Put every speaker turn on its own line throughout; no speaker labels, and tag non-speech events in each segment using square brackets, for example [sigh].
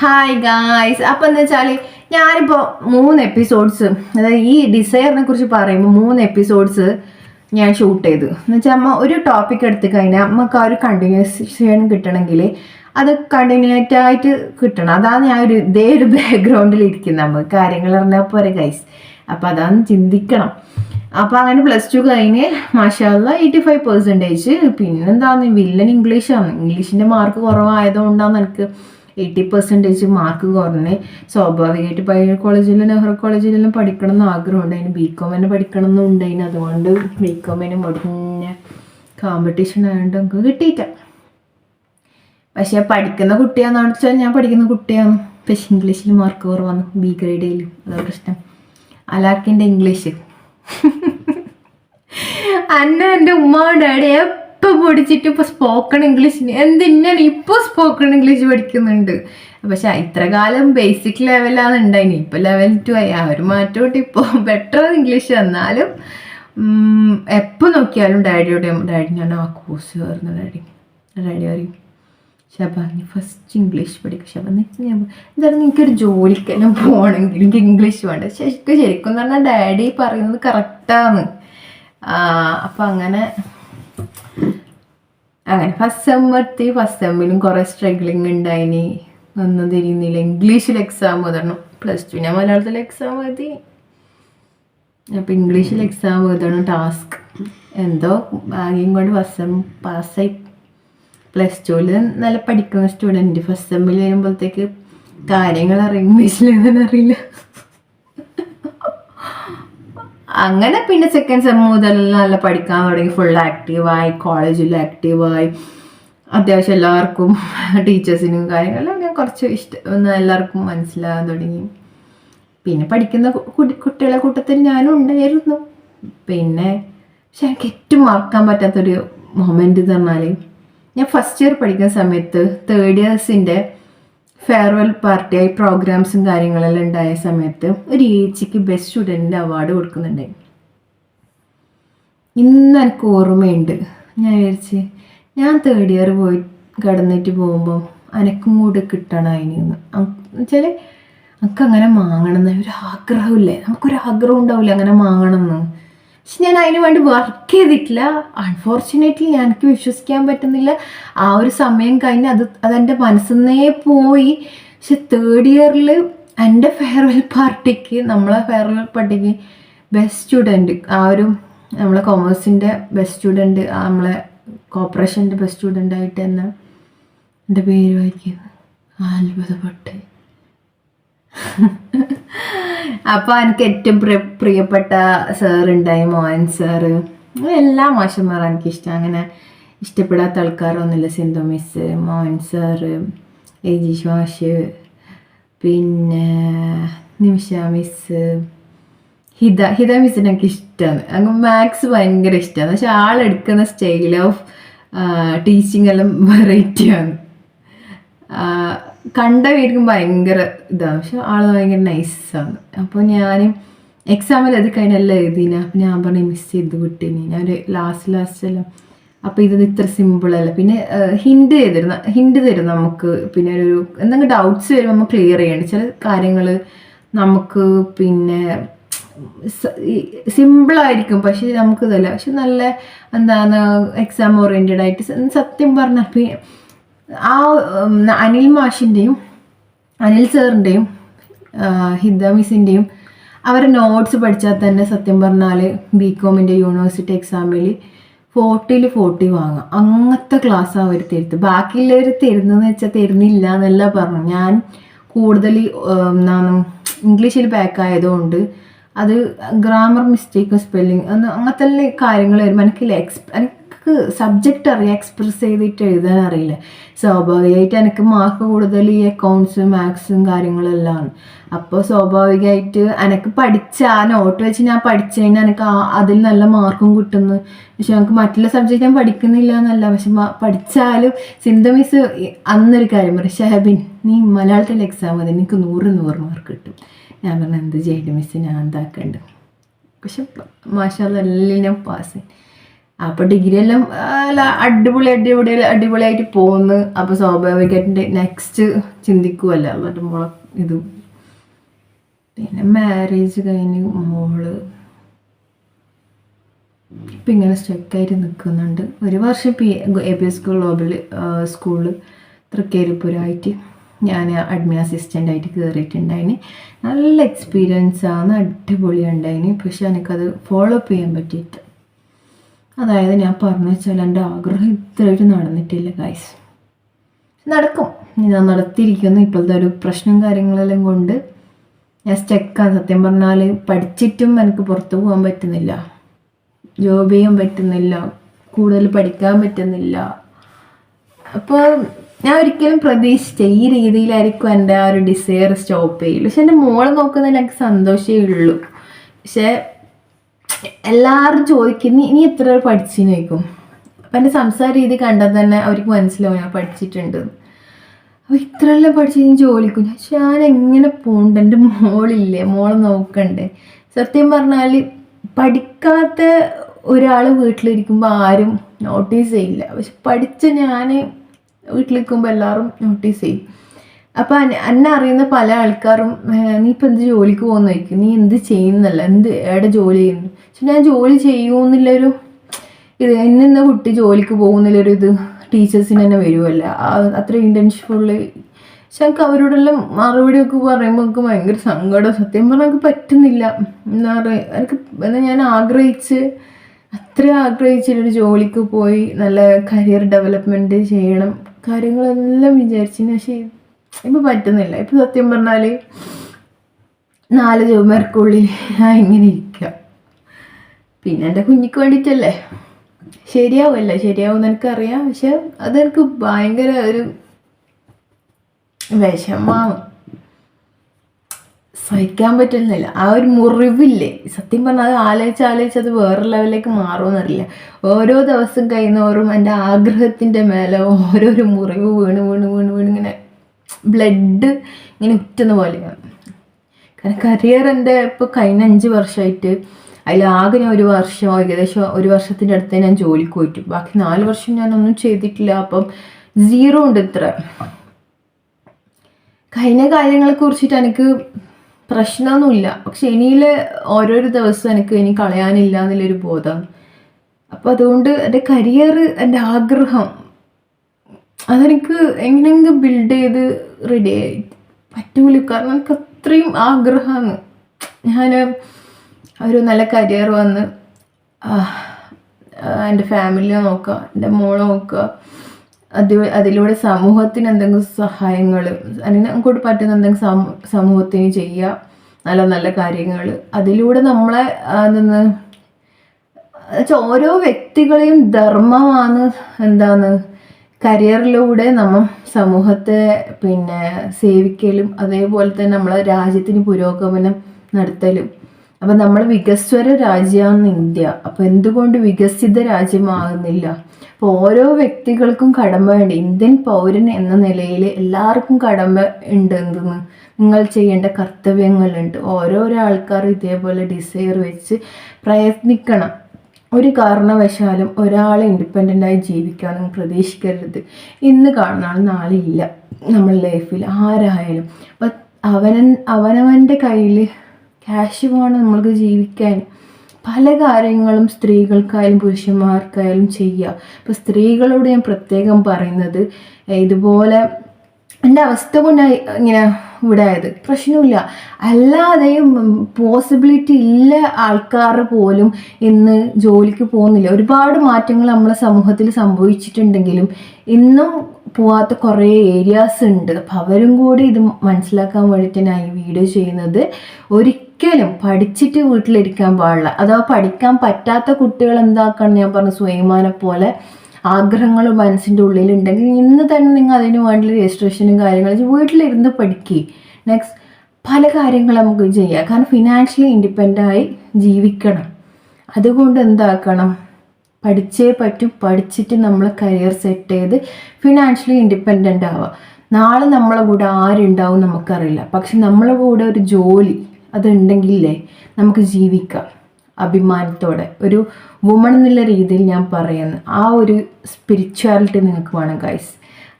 Hi guys അപ്പം എന്താ വെച്ചാൽ ഞാനിപ്പോൾ മൂന്ന് എപ്പിസോഡ്സ് അതായത് ഈ ഡിസൈറിനെ കുറിച്ച് പറയുമ്പോൾ മൂന്ന് എപ്പിസോഡ്സ് ഞാൻ ഷൂട്ട് ചെയ്തു. എന്ന് വെച്ചാൽ അമ്മ ഒരു ടോപ്പിക് എടുത്ത് കഴിഞ്ഞാൽ നമുക്ക് ആ ഒരു കണ്ടിന്യൂഷൻ കിട്ടണമെങ്കിൽ അത് കണ്ടിന്യൂറ്റ് ആയിട്ട് കിട്ടണം. അതാണ് ഞാൻ ഒരു ഇതേ ഒരു ബാക്ക്ഗ്രൗണ്ടിൽ ഇരിക്കുന്നത് നമുക്ക് കാര്യങ്ങൾ പറഞ്ഞാൽ പോരെ ഗൈസ് അപ്പോൾ അതാണ് ചിന്തിക്കണം. അപ്പോൾ അങ്ങനെ പ്ലസ് ടു കഴിഞ്ഞ് മാഷാല്ല എയ്റ്റി ഫൈവ് പെർസെന്റേജ് പിന്നെന്താന്ന് വില്ലൻ ഇംഗ്ലീഷാണ് ഇംഗ്ലീഷിന്റെ മാർക്ക് കുറവായതുകൊണ്ടാണ് എനിക്ക് എയ്റ്റി പെർസെന്റേജ് മാർക്ക് കുറഞ്ഞ്. സ്വാഭാവികമായിട്ട് പയ്യ കോളേജിലും നെഹ്റു കോളേജിലെല്ലാം പഠിക്കണം എന്ന് ആഗ്രഹമുണ്ട്. അതിന് ബി കോം തന്നെ പഠിക്കണം എന്നുണ്ടായിന് അതുകൊണ്ട് ബി കോമിന് മുടിഞ്ഞ കോമ്പറ്റീഷൻ ആയതുകൊണ്ട് നമുക്ക് കിട്ടിയിട്ട പക്ഷെ പഠിക്കുന്ന കുട്ടിയാണെന്ന് വെച്ചാൽ ഞാൻ പഠിക്കുന്ന കുട്ടിയാണ്. പക്ഷെ ഇംഗ്ലീഷിൽ മാർക്ക് കുറവാണ്. ബി ഗ്രേഡിലും അതാ പ്രശ്നം. അലാക്കിന്റെ ഇംഗ്ലീഷ് [laughs] അന്ന എന്റെ ഉമ്മ എപ്പോൾ പഠിച്ചിട്ട് ഇപ്പോൾ സ്പോക്കൺ ഇംഗ്ലീഷിന് എന്തിനാണ് ഇപ്പോൾ സ്പോക്കൺ ഇംഗ്ലീഷ് പഠിക്കുന്നുണ്ട്? പക്ഷെ ഇത്ര കാലം ബേസിക് ലെവലാണ് ഉണ്ടായിന്. ഇപ്പോൾ ലെവൽ ടു ആയി. ആ ഒരു മാറ്റോട്ട് ഇപ്പോൾ ബെറ്റർ ഇംഗ്ലീഷ് വന്നാലും എപ്പോൾ നോക്കിയാലും ഡാഡിയോടെ ഡാഡി ഞാൻ ആ കോഴ്സ് കയറുന്നു ഡാഡി. ഡാഡി പറയും ശബാനി ഫസ്റ്റ് ഇംഗ്ലീഷ് പഠിക്കും. ശബാനി ഞാൻ എന്തായാലും എനിക്കൊരു ജോലിക്കെല്ലാം പോകണമെങ്കിൽ എനിക്ക് ഇംഗ്ലീഷ് വേണ്ട. ശരിക്കും ശരിക്കും എന്ന് പറഞ്ഞാൽ ഡാഡി പറയുന്നത് കറക്റ്റാണ് അപ്പം അങ്ങനെ അങ്ങനെ ഫസ്റ്റ് സെം എത്തി ഫസ്റ്റ് സെമ്മിലും കുറേ സ്ട്രഗ്ലിങ് ഉണ്ടായിനി ഒന്നും തിരിയുന്നില്ല ഇംഗ്ലീഷിൽ എക്സാം എഴുതണം. പ്ലസ് ടു ഞാൻ മലയാളത്തിൽ എക്സാം എഴുതി. അപ്പം ഇംഗ്ലീഷിൽ എക്സാം എഴുതണം ടാസ്ക് എന്തോ ഭാഗ്യം കൊണ്ട് ഫസ്റ്റ് സെം പാസ്സായി പ്ലസ് ടുവിൽ നല്ല പഠിക്കുന്ന സ്റ്റുഡന്റ് ഫസ്റ്റ് സെമ്മിൽ വരുമ്പോഴത്തേക്ക് കാര്യങ്ങൾ അറിയാം. ഇംഗ്ലീഷിൽ എഴുതാൻ അറിയില്ല. അങ്ങനെ പിന്നെ സെക്കൻഡ് സെം മുതൽ നല്ല പഠിക്കാൻ തുടങ്ങി. ഫുൾ ആക്റ്റീവായി കോളേജിൽ ആക്റ്റീവായി അത്യാവശ്യം എല്ലാവർക്കും ടീച്ചേഴ്സിനും കാര്യങ്ങളെല്ലാം ഞാൻ കുറച്ച് ഇഷ്ടം എല്ലാവർക്കും മനസ്സിലാകാൻ തുടങ്ങി. പിന്നെ പഠിക്കുന്ന കുട്ടികളെ കൂട്ടത്തിൽ ഞാനും ഉണ്ടായിരുന്നു. പിന്നെ പക്ഷെ എനിക്ക് ഏറ്റവും മറക്കാൻ പറ്റാത്തൊരു മൊമെന്റ് എന്ന് പറഞ്ഞാൽ ഞാൻ ഫസ്റ്റ് ഇയർ പഠിക്കുന്ന സമയത്ത് തേർഡ് ഇയേഴ്സിന്റെ ഫെയർവെൽ പാർട്ടിയായി പ്രോഗ്രാംസും കാര്യങ്ങളെല്ലാം ഉണ്ടായ സമയത്ത് ഒരു ഏച്ചിക്ക് ബെസ്റ്റ് സ്റ്റുഡന്റിന്റെ അവാർഡ് കൊടുക്കുന്നുണ്ടായി ഇന്ന് എനിക്ക് ഓർമ്മയുണ്ട്. ഞാൻ വിചാരിച്ച് ഞാൻ തേർഡ് ഇയർ പോയി കടന്നിട്ട് പോകുമ്പോൾ അനക്കും കൂടെ കിട്ടണം അതിന് വെച്ചാൽ നമുക്ക് അങ്ങനെ എന്ന് ഒരു ആഗ്രഹമില്ലേ. നമുക്കൊരു ആഗ്രഹം ഉണ്ടാവില്ല അങ്ങനെ മാങ്ങണം എന്ന്. പക്ഷെ ഞാൻ അതിന് വേണ്ടി വർക്ക് ചെയ്തിട്ടില്ല. അൺഫോർച്ചുനേറ്റ്ലി എനിക്ക് വിശ്വസിക്കാൻ പറ്റുന്നില്ല. ആ ഒരു സമയം കഴിഞ്ഞ് അത് അതെന്റെ മനസ്സിന്നേ പോയി. പക്ഷെ തേർഡ് ഇയറിൽ എന്റെ ഫെയർവെൽ പാർട്ടിക്ക് നമ്മളെ ഫെയർവെൽ പാർട്ടിക്ക് ബെസ്റ്റ് സ്റ്റുഡന്റ് ആ ഒരു നമ്മളെ കോമേഴ്സിന്റെ ബെസ്റ്റ് സ്റ്റുഡന്റ് നമ്മളെ കോപ്പറേഷന്റെ ബെസ്റ്റ് സ്റ്റുഡന്റ് ആയിട്ട് തന്നെ എന്റെ പേര് വായിക്കുന്നത് അത്ഭുതപ്പെട്ട് [laughs] അപ്പോൾ എനിക്ക് ഏറ്റവും പ്രിയ പ്രിയപ്പെട്ട സാറുണ്ടായി മോഹൻ സാറ് എല്ലാ മാഷന്മാരും എനിക്കിഷ്ടം. അങ്ങനെ ഇഷ്ടപ്പെടാത്ത ആൾക്കാരൊന്നുമില്ല. Sindhu miss Mohan sir A G ശ്വാഷ് പിന്നെ നിമിഷ മിസ് ഹിത ഹിത മിസ്സിനെ എനിക്ക് ഇഷ്ടമാണ് അങ്ങ് മാത്സ് ഭയങ്കര ഇഷ്ടമാണ് പക്ഷെ ആളെടുക്കുന്ന സ്റ്റൈൽ ഓഫ് ടീച്ചിങ് എല്ലാം വെറൈറ്റിയാണ് കണ്ട വീർക്കും ഭയങ്കര ഇതാണ് പക്ഷെ ആൾ ഭയങ്കര നൈസാണ് അപ്പോൾ ഞാൻ എക്സാമിൽ അത് കഴിഞ്ഞെല്ലാം എഴുതിന. അപ്പം ഞാൻ പറഞ്ഞു മിസ് ചെയ്ത് വിട്ടിനി. ഞാൻ ഒരു ലാസ്റ്റ് ലാസ്റ്റ് എല്ലാം അപ്പോൾ ഇത് ഇത്ര സിമ്പിളല്ല പിന്നെ ഹിൻഡ് ചെയ്തിരുന്ന ഹിൻഡ് തരും നമുക്ക്. പിന്നെ ഒരു എന്തെങ്കിലും ഡൗട്ട്സ് വരുമ്പോൾ നമ്മൾ ക്ലിയർ ചെയ്യണം. ചില കാര്യങ്ങൾ നമുക്ക് പിന്നെ സിമ്പിളായിരിക്കും പക്ഷെ നമുക്ക് ഇതല്ല. പക്ഷെ നല്ല എന്താണ് എക്സാം ഓറിയന്റഡ് ആയിട്ട് സത്യം പറഞ്ഞാൽ ആ അനിൽ മാഷിന്റെയും അനിൽ സാറിന്റെയും ഹിദ മിസ്സിന്റെയും അവരെ നോട്ട്സ് പഠിച്ചാൽ തന്നെ സത്യം പറഞ്ഞാൽ ബി കോമിന്റെ യൂണിവേഴ്സിറ്റി എക്സാമിൽ ഫോർട്ടിയിൽ ഫോർട്ടി വാങ്ങാം. അങ്ങനത്തെ ക്ലാസ്സാണ് അവർ തരുന്നത് ബാക്കിയുള്ളവർ തരുന്നതെന്ന് വെച്ചാൽ തരുന്നില്ല എന്നല്ല പറഞ്ഞു ഞാൻ കൂടുതൽ എന്താണ് ഇംഗ്ലീഷിൽ ബാക്കായതുകൊണ്ട് അത് ഗ്രാമർ മിസ്റ്റേക്കും സ്പെല്ലിങ് അങ്ങനത്തെ കാര്യങ്ങൾ വരുമ്പോൾ എനിക്ക് എക്സ് എനിക്ക് സബ്ജക്റ്റ് അറിയാം എക്സ്പ്രസ് ചെയ്തിട്ട് എഴുതാൻ അറിയില്ല. സ്വാഭാവികമായിട്ട് എനിക്ക് മാർക്ക് കൂടുതൽ ഈ അക്കൗണ്ട്സും മാത്സും കാര്യങ്ങളെല്ലാം അപ്പോൾ സ്വാഭാവികമായിട്ട് എനിക്ക് പഠിച്ച ആ നോട്ട് വെച്ച് ഞാൻ പഠിച്ചതിന് എനിക്ക് ആ അതിൽ നല്ല മാർക്കും കിട്ടുന്നു. പക്ഷെ എനിക്ക് മറ്റുള്ള സബ്ജക്റ്റ് ഞാൻ പഠിക്കുന്നില്ല എന്നല്ല. പക്ഷെ പഠിച്ചാലും സിന്ത മിസ് അന്നൊരു കാര്യം പറയും ഷഹബിൻ നീ മലയാളത്തിൽ എക്സാം മതി. എനിക്ക് നൂറ് നൂറ് മാർക്ക് കിട്ടും. ഞാൻ പറഞ്ഞു എന്ത് ചെയ്യട്ടെ മിസ് ഞാൻ എന്താക്കണ്ട്? പക്ഷെ മാഷാല്ല എല്ലാം പാസ് അപ്പോൾ ഡിഗ്രി എല്ലാം അടിപൊളി അടിപൊളി അടിപൊളിയായിട്ട് പോകുന്നു അപ്പോൾ സ്വാഭാവികമായിട്ട് നെക്സ്റ്റ് ചിന്തിക്കുമല്ലോ എന്നിട്ട് ഇത് പിന്നെ മാരേജ് കഴിഞ്ഞ് മോൾ ഇപ്പം ഇങ്ങനെ സ്റ്റക്കായിട്ട് നിൽക്കുന്നുണ്ട് ഒരു വർഷം P A P S global സ്കൂളിൽ തൃക്കേരിപ്പുരമായിട്ട് ഞാൻ അഡ്മിൻ അസിസ്റ്റന്റ് ആയിട്ട് കയറിയിട്ടുണ്ടായിന് നല്ല എക്സ്പീരിയൻസ് ആണ് അടിപൊളി ഉണ്ടായിന്. പക്ഷെ എനിക്കത് ഫോളോ അപ്പ് ചെയ്യാൻ പറ്റിയിട്ട് അതായത് ഞാൻ പറഞ്ഞു വെച്ചാൽ എന്റെ ആഗ്രഹം ഇത്രയായിട്ട് നടന്നിട്ടില്ല ഗൈസ് നടക്കും. ഞാൻ നടത്തിയിരിക്കുന്നു. ഇപ്പോഴത്തെ ഒരു പ്രശ്നം കാര്യങ്ങളെല്ലാം കൊണ്ട് ഞാൻ സ്റ്റെക്കാണ് സത്യം പറഞ്ഞാൽ പഠിച്ചിട്ടും എനിക്ക് പുറത്തു പോകാൻ പറ്റുന്നില്ല. ജോബ് ചെയ്യാൻ പറ്റുന്നില്ല. കൂടുതൽ പഠിക്കാൻ പറ്റുന്നില്ല. അപ്പോൾ ഞാൻ ഒരിക്കലും പ്രതീക്ഷിച്ച ഈ രീതിയിലായിരിക്കും എന്റെ ആ ഒരു ഡിസയർ സ്റ്റോപ്പ് ചെയ്യില്ല പക്ഷെ എന്റെ മോളെ നോക്കുന്നതിൽ എനിക്ക് സന്തോഷമേ ഉള്ളൂ. പക്ഷേ എല്ലാവരും ചോദിക്കും നീ എത്ര പഠിച്ചെന്ന്? ചോദിക്കും. അപ്പം എന്റെ സംസാര രീതി കണ്ടാൽ തന്നെ അവർക്ക് മനസ്സിലാവും ഞാൻ പഠിച്ചിട്ടുണ്ട്. അപ്പോൾ ഇത്രയെല്ലാം പഠിച്ച് ഞാൻ ജോലിക്കും. പക്ഷെ ഞാൻ എങ്ങനെ പോകണ്ട എന്റെ മോളില്ലേ മോളെ നോക്കണ്ടേ? സത്യം പറഞ്ഞാൽ പഠിക്കാത്ത ഒരാൾ വീട്ടിലിരിക്കുമ്പോൾ ആരും നോട്ടീസ് ചെയ്യില്ല. പക്ഷെ പഠിച്ച ഞാൻ വീട്ടിലിരിക്കുമ്പോൾ എല്ലാവരും നോട്ടീസ് ചെയ്യും. അപ്പം എന്നെ അറിയുന്ന പല ആൾക്കാരും നീ ഇപ്പൊ എന്ത് ജോലിക്ക് പോകുന്ന ചോദിക്കും. നീ എന്ത് ചെയ്യുന്നല്ല? എന്ത് എവിടെ ജോലി ചെയ്യുന്നു? പക്ഷെ ഞാൻ ജോലി ചെയ്യൂന്നുള്ളൊരു ഇത് ഇന്ന കുട്ടി ജോലിക്ക് പോകുന്നില്ലൊരു ഇത് ടീച്ചേഴ്സിന് തന്നെ വരുമല്ല അത്ര ഇന്റൻഷിപ്പുള്ള പക്ഷെ എനിക്ക് അവരോടെല്ലാം മറുപടിയൊക്കെ പറയുമ്പോൾ എനിക്ക് ഭയങ്കര സങ്കടം. സത്യം പറഞ്ഞാൽ എനിക്ക് പറ്റുന്നില്ല. എന്താ പറയുക എനിക്ക് എന്നാൽ ഞാൻ ആഗ്രഹിച്ച് അത്ര ആഗ്രഹിച്ചിട്ടൊരു ജോലിക്ക് പോയി നല്ല കരിയർ ഡെവലപ്മെന്റ് ചെയ്യണം കാര്യങ്ങളെല്ലാം വിചാരിച്ചു പക്ഷേ ഇപ്പം പറ്റുന്നില്ല. ഇപ്പം സത്യം പറഞ്ഞാൽ നാല് ചുമർക്കുള്ളിൽ ഞാൻ [laughs] ഇങ്ങനെ ഇരിക്കുക പിന്നെ എന്റെ കുഞ്ഞിക്ക് വേണ്ടിയിട്ടല്ലേ ശരിയാവുമല്ല ശരിയാവും എനിക്കറിയാം. പക്ഷെ അതെനിക്ക് ഭയങ്കര ഒരു വിഷമാണ് സഹിക്കാൻ പറ്റുന്നില്ല. ആ ഒരു മുറിവില്ലേ? സത്യം പറഞ്ഞാൽ അത് ആലോചിച്ച് ആലോചിച്ച് അത് വേറെ ലെവലിലേക്ക് മാറുമെന്നറിയില്ല ഓരോ ദിവസം കഴിയുന്നോറും എന്റെ ആഗ്രഹത്തിന്റെ മേലെ ഓരോരോ മുറിവ് വീണ് വീണ് വീണ് വീണ് ഇങ്ങനെ ബ്ലഡ് ഇങ്ങനെ ഉറ്റുന്ന പോലെയാണ്. കാരണം കരിയർ എന്റെ ഇപ്പോൾ കഴിഞ്ഞ അഞ്ച് വർഷമായിട്ട് അതിലാകെ ഞാൻ ഒരു വർഷം ഏകദേശം ഒരു വർഷത്തിന്റെ അടുത്ത് ഞാൻ ജോലിക്ക് പോയിട്ടു. ബാക്കി നാല് വർഷം ഞാനൊന്നും ചെയ്തിട്ടില്ല. അപ്പം സീറോ ഉണ്ട് ഇത്ര. കഴിഞ്ഞ കാര്യങ്ങളെ കുറിച്ചിട്ട് എനിക്ക് പ്രശ്നമൊന്നുമില്ല. പക്ഷെ ഇനിയിൽ ഓരോരോ ദിവസം എനിക്ക് ഇനി കളയാനില്ല എന്നുള്ളൊരു ബോധം. അപ്പോൾ അതുകൊണ്ട് എന്റെ കരിയർ എന്റെ ആഗ്രഹം അതെനിക്ക് എങ്ങനെയെങ്കിലും ബിൽഡ് ചെയ്ത് റെഡി ആയി. പറ്റൂല. കാരണം എനിക്ക് അത്രയും ആഗ്രഹമാണ്. ഞാൻ ഒരു നല്ല കരിയർ വന്ന് എന്റെ ഫാമിലിയെ നോക്കുക എന്റെ മോളെ നോക്കുക അത് അതിലൂടെ സമൂഹത്തിന് എന്തെങ്കിലും സഹായങ്ങൾ അല്ലെങ്കിൽ അങ്ങോട്ട് പറ്റുന്ന എന്തെങ്കിലും സമൂഹത്തിന് ചെയ്യുക നല്ല നല്ല കാര്യങ്ങൾ അതിലൂടെ നമ്മളെ എന്തെന്ന് ഓരോ വ്യക്തികളെയും ധർമ്മമാണ്. എന്താണ് കരിയറിലൂടെ നമ്മൾ സമൂഹത്തെ പിന്നെ സേവിക്കലും അതേപോലെ തന്നെ നമ്മളെ രാജ്യത്തിന് പുരോഗമനം നടത്തലും. അപ്പം നമ്മൾ വികസ്വര രാജ്യമാണ് ഇന്ത്യ. അപ്പം എന്തുകൊണ്ട് വികസിത രാജ്യമാകുന്നില്ല? അപ്പോൾ ഓരോ വ്യക്തികൾക്കും കടമയുണ്ട് ഇന്ത്യൻ പൗരൻ എന്ന നിലയിൽ എല്ലാവർക്കും കടമ ഉണ്ട് എന്തെന്ന്? നിങ്ങൾ ചെയ്യേണ്ട കർത്തവ്യങ്ങളുണ്ട്. ഓരോരോ ആൾക്കാർ ഇതേപോലെ ഡിസൈർ വെച്ച് പ്രയത്നിക്കണം. ഒരു കാരണവശാലും ഒരാളെ ഇൻഡിപെൻഡന്റായി ജീവിക്കാൻ നിങ്ങൾ പ്രതീക്ഷിക്കരുത്. ഇന്ന് കാണുന്ന ആൾ നാളെ ഇല്ല. നമ്മൾ ലൈഫിൽ ആരായാലും. അപ്പം അവനൻ അവനവന്റെ കയ്യിൽ ക്യാഷ് വേണം നമ്മൾക്ക് ജീവിക്കാൻ. പല കാര്യങ്ങളും സ്ത്രീകൾക്കായാലും പുരുഷന്മാർക്കായാലും ചെയ്യുക ഇപ്പോൾ സ്ത്രീകളോട് ഞാൻ പ്രത്യേകം പറയുന്നത് ഇതുപോലെ എന്റെ അവസ്ഥ കൊണ്ടായി ഇങ്ങനെ ഇവിടെ ആയത്. പ്രശ്നമില്ല അല്ലാതെയും പോസിബിലിറ്റി ഇല്ല ആൾക്കാർ പോലും ഇന്ന് ജോലിക്ക് പോകുന്നില്ല. ഒരുപാട് മാറ്റങ്ങൾ നമ്മളെ സമൂഹത്തിൽ സംഭവിച്ചിട്ടുണ്ടെങ്കിലും ഇന്നും പോവാത്ത കുറേ ഏരിയാസ് ഉണ്ട്. അപ്പം അവരും കൂടി ഇത് മനസ്സിലാക്കാൻ വേണ്ടിയിട്ട് ഞാൻ ഈ വീഡിയോ ചെയ്യുന്നത്. ഒരിക്കലും പഠിച്ചിട്ട് വീട്ടിലിരിക്കാൻ പാടില്ല. അഥവാ പഠിക്കാൻ പറ്റാത്ത കുട്ടികൾ എന്താക്കണം ഞാൻ പറഞ്ഞ സ്വയമാനെ പോലെ ആഗ്രഹങ്ങൾ മനസ്സിന്റെ ഉള്ളിലുണ്ടെങ്കിൽ ഇന്ന് തന്നെ നിങ്ങൾ അതിന് വേണ്ടി രജിസ്ട്രേഷനും കാര്യങ്ങളും വീട്ടിലിരുന്ന് പഠിക്കുക നെക്സ്റ്റ് പല കാര്യങ്ങളും നമുക്ക് ചെയ്യാം. കാരണം ഫിനാൻഷ്യലി ഇൻഡിപെൻഡായി ജീവിക്കണം. അതുകൊണ്ട് എന്താക്കണം? പഠിച്ചേ പറ്റും. പഠിച്ചിട്ട് നമ്മൾ കരിയർ സെറ്റ് ചെയ്ത് ഫിനാൻഷ്യലി ഇൻഡിപെൻഡന്റ് ആവുക. നാളെ നമ്മളെ കൂടെ ആരുണ്ടാവും നമുക്കറിയില്ല. പക്ഷെ നമ്മളെ കൂടെ ഒരു ജോലി അതുണ്ടെങ്കിലേ നമുക്ക് ജീവിക്കാം. അഭിമാനത്തോടെ ഒരു വുമൺ എന്നുള്ള രീതിയിൽ ഞാൻ പറയുന്നു. ആ ഒരു സ്പിരിച്വാലിറ്റി നിങ്ങൾക്ക് വേണം ഗൈസ്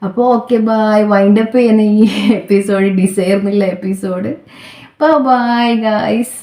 അപ്പോൾ ഓക്കെ ബായ് വൈൻഡപ്പ് ചെയ്യുന്ന ഈ [laughs] എപ്പിസോഡ് ഡിസൈർ എന്നുള്ള എപ്പിസോഡ് ബൈ ഗൈസ്